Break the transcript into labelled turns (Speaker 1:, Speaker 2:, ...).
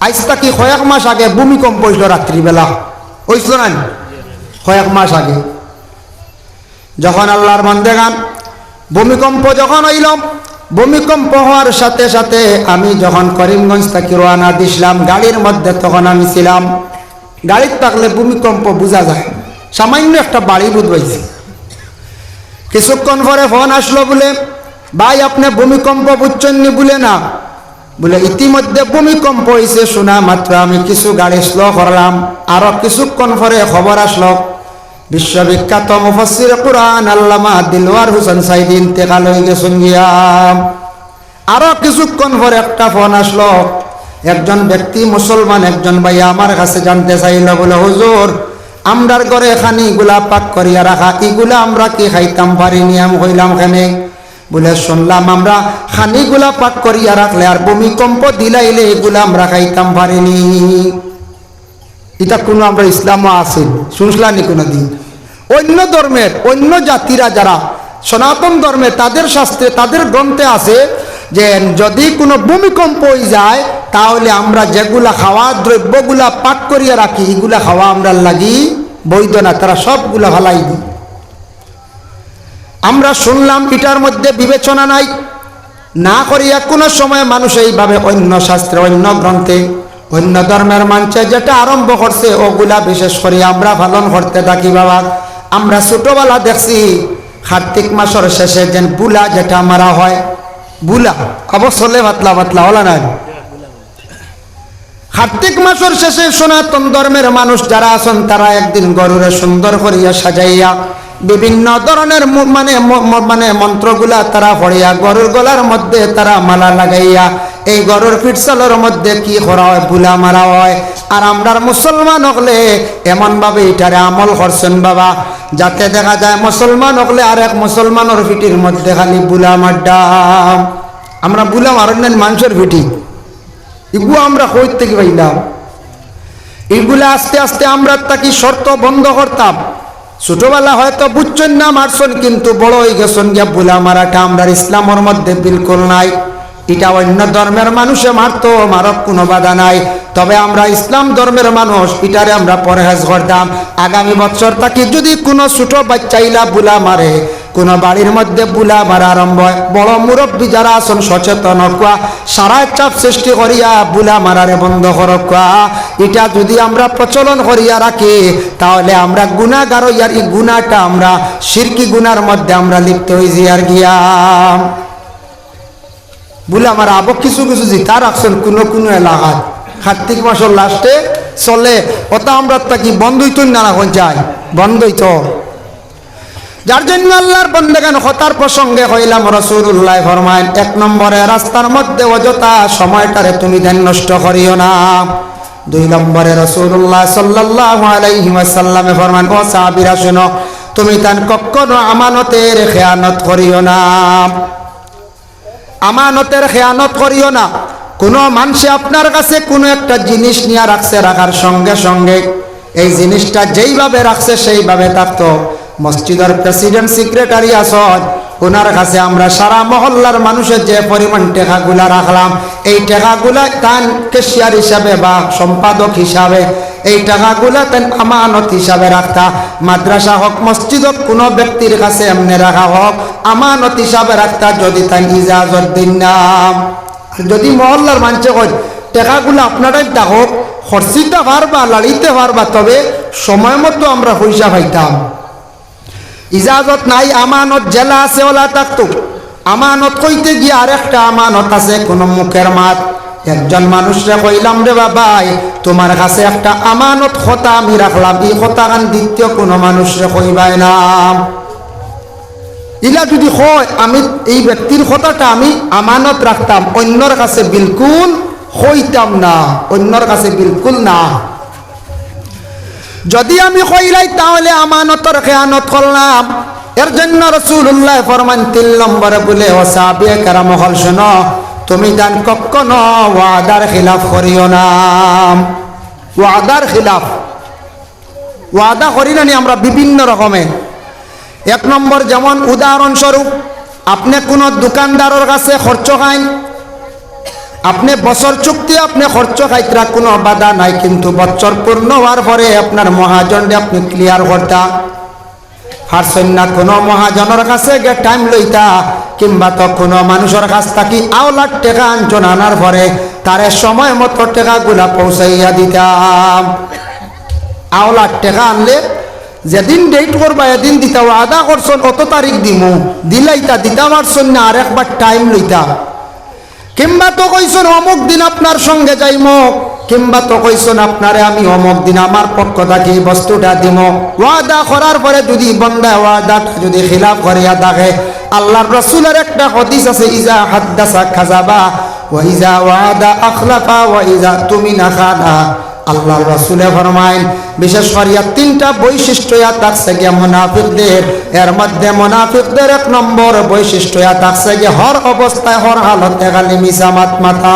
Speaker 1: আইস তাকি কয়েক মাস আগে ভূমিকম্প হইল রাত্রিবেলা? হইছিল না? কয়েক মাস আগে। যখন আল্লাহর মন্দে গান, ভূমিকম্প যখন হইল, ভূমিকম্প হওয়ার সাথে সাথে আমি যখন করিমগঞ্জ থেকে রওনা দিছিলাম, গাড়ির মধ্যে তখন আমি ছিলাম। গাড়ির থাকলে ভূমিকম্প বোঝা যায়। সামান্য একটা বাড়ি বুঝবাইছি কিছুক্ষণ পরে ফোন আসলো বলে, ভাই, আপনি ভূমিকম্প বুঝছেননি বলে না। বলে, ইতিমধ্যে ভূমিকম্প হয়েছে শোনা মাত্র আমি কিছু গাড়ি স্লো করলাম, আরও কিছুক্ষণ পরে খবর আসলো, বিশ্ববিখ্যাত মুফাসির কোরআন আল্লামা দিলওয়ার হোসেন সাইদ ইন্তেকাল হয়ে গেছেন গিয়া। আরও কিছুক্ষণ পরে একটা ফোন আসলো, একজন ব্যক্তি মুসলমান, একজন ভাই আমার কাছে জানতে চাইল, বলে, হুজুর, আমরার ঘরে খানি গুলা পাক করিয়া রাখা, এগুলা আমরা কি খাইতাম? পারিনি আমি হইলাম খানে বলে শুনলাম, আমরা খানিগুলা পাক করিয়া রাখলে আর ভূমিকম্প দিলাইলে এগুলা আমরা খাইতাম পারিনি। এটা কোনো আমরা ইসলামও আছে শুনছিলানি কোনো দিন অন্য ধর্মের, অন্য জাতিরা যারা সনাতন ধর্মে তাদের শাস্ত্রে, তাদের গ্রন্থে আছে যে যদি কোনো ভূমিকম্প হয়ে যায়, তাহলে আমরা যেগুলা খাওয়া, দ্রব্যগুলা পাক করিয়া রাখি, এগুলা খাওয়া আমরা লাগি বৈধ না, তারা সবগুলা ভালাই দিই। আমরা শুনলাম এটার মধ্যে বিবেচনা নাই। না করিয়া কোনো সময় মানুষ এইভাবে অন্য শাস্ত্রে, অন্য গ্রন্থে, অন্য ধর্মের মানুষে যেটা আরম্ভ করছে, ওগুলা বিশেষ করে আমরা পালন করতে থাকি বাবা। আমরা ছোটবেলা দেখছি, কার্তিক মাসের শেষে যেন বুলা যেটা মারা হয়, বুলা। অবসলে পাতলা পাতলা, হলা না কার্তিক মাসের শেষে সনাতন ধর্মের মানুষ যারা আছেন, তারা একদিন গরুরে সুন্দর করিয়া সাজাইয়া বিভিন্ন ধরনের মানে মানে মন্ত্রগুলা তারা পড়িয়া, গরুর গলার মধ্যে তারা মালা লাগাইয়া, এই গরুর ফিটসালের মধ্যে কি করা হয় বুলা মারা হয়। আর আমরার মুসলমান হকলে এমন ভাবে এটারে আমল করছেন বাবা, যাতে দেখা যায় মুসলমান হকলে আর এক মুসলমানের ফিটির মধ্যে খালি বুলা মাড্ডাম আমরা বুলা মারেন মানুষের ফিটি এগুলো আমরা থেকে পাইলাম। এগুলা আস্তে আস্তে আমরা তাকে শর্ত বন্ধ করতাম। ছোটবেলা হয়তো বুঝছেন না মারছেন, কিন্তু বড় হয়ে গেছেন। গিয়া বুলা মারাটা আমরা ইসলামের মধ্যে বিলকুল নাই। এটা অন্য ধর্মের মানুষে মারতো, মারক কোনো বাধা নাই। তবে আমরা ইসলাম ধর্মের মানুষ, এটারে আমরা পরহেজ করতাম। আগামী বছর তাকে যদি কোনো ছোট বাচ্চাইলা বুলা মারে কোন বাড়ির মধ্যে বুলা মারা আরম্ভ হয়। বড় মুরব্বী যারা আছেন, সচেতন কুয়া সারা চাপ সৃষ্টি করিয়া বুলা মারারে বন্ধ করকুয়া এটা যদি আমরা প্রচলন করিয়া রাখি, তাহলে আমরা গুণাগার ইয়ার এই গুণাটা আমরা, সিরকি গুনার মধ্যে আমরা লিপ্ত হয়ে যাই গিয়া। বলে আমার আবক কিছু কিছু জিতা রাখছেন, কোনো কোনো এলাকায়। কার্তিক মাসের লাস্টে চলে, ওটা আমরা তাকি বন্ধই তো না রাখুন যায়। বন্ধই তো যার জন্য আল্লাহর বন্দেগান হতার প্রসঙ্গে হইলাম রসুল্লাহ ফরমাইন এক নম্বরে রাস্তার মধ্যে অযথা সময়টারে তুমি ধ্যান নষ্ট করিও না। দুই নম্বরে রসুল্লাহ সাল্লাহ আলাইহিমাসাল্লামে ফরমান ও সাহাবিরা শুনো, তুমি তান কখনো আমানতের খেয়ানত করিও না। আমানতের খেয়ানত করিও না। কোনো মানুষে আপনার কাছে কোনো একটা জিনিস নিয়ে রাখছে, রাখার সঙ্গে সঙ্গে এই জিনিসটা যেইভাবে রাখছে সেইভাবে থাকতো মসজিদের প্রেসিডেন্ট, সেক্রেটারি আসন ওনার কাছে আমরা সারা মহল্লার মানুষের যে পরিমাণ টেকাগুলা রাখলাম, এই টেকাগুলা তান কেশিয়ার হিসাবে বা সম্পাদক হিসাবে, এই টাকাগুলা তেন আমানত হিসাবে রাখতা। মাদ্রাসা হোক, মসজিদ হোক, কোনো ব্যক্তির কাছে এমনি রাখা হোক, আমানত হিসাবে রাখতা যদি তাই ইজাজত দিন না। আর যদি মহল্লার মানুষে কয়, টাকাগুলো আপনারাই দেখো খরচিতে পারবা, লাড়িতে পারবা, তবে সময় মতো আমরা পয়সা পাইতাম। ইজাজত নাই, আমানত জেলা আছে, ওলা থাকতো আমানত কইতে গিয়ে আরেকটা আমানত আছে, কোনো মুখের মাত। একজন মানুষরে কইলাম, রে বাবাই, তোমার কাছে একটা আমানত কথা আমি রাখলাম। এই কথা গান দ্বিতীয় কোনো মানুষরে কইবাই না। ইলা যদি হয় আমি এই ব্যক্তির কথাটা আমি আমানত রাখতাম, অন্যর কাছে বিলকুল হইতাম না, অন্যর কাছে বিলকুল না। যদি আমি কইলাই, তাহলে আমানতর খেয়ানত করলাম। এর জন্য রসুল্লাহ ফরমান তিন নম্বরে বলে, ও কারাম, হল তুমি জান কখনো ওয়াদার খিলাফ করিও না। ওয়াদার খিলাফ। ওয়াদা করি না আমরা বিভিন্ন রকমের। এক নম্বর যেমন উদাহরণস্বরূপ, আপনি কোনো দোকানদারের কাছে খরচ খাইন আপনি বছর চুক্তি, আপনি খরচ খাইতরা কোনো বাধা নাই, কিন্তু বছর পূর্ণ হওয়ার পরে আপনার মহাজনকে আপনি ক্লিয়ার করতা। হারছেন না কোনো মহাজনের কাছে, গে টাইম লইতা, কিংবা তো কোনো মানুষের কাছ থাকি আওলার টেকা আনজন আনার পরে তারে সময় মতো টেকাগুলা পৌঁছাইয়া দিতাম। আওলার টেকা আনলে যেদিন ডেট করবা, এদিন দিতা আদা করছন, অত তারিখ দিমু। দিলাইতা, দিতা পারছন না আর একবার টাইম লইতা। কিংবা তো কইসন অমুক দিন আপনার সঙ্গে যাইম। কিংবা তো কইসন আপনারে আমি অমুক দিন আমার পক্ষ থাকি বস্তুটা দিম ওয়াদা করার পরে যদি বন্দা ওয়াদা, যদি খিলাফ করিয়া থাকে। আল্লাহর রসুলের একটা হদিস আছে, ইজা হাদ্দাসা খাজাবা ওয়া ইজা ওয়াদা আখলাফা, ওয়া ইজা তুমিনা খানা। আল্লাহর রসুলে ফরমাইন বিশেষ করিয়া তিনটা বৈশিষ্ট্য থাকছে গিয়া মুনাফিকদের, এর মধ্যে মুনাফিকদের এক নম্বর বৈশিষ্ট্য থাকছে গিয়ে হর অবস্থায় হর হালতে খালি মিসামাত মাথা।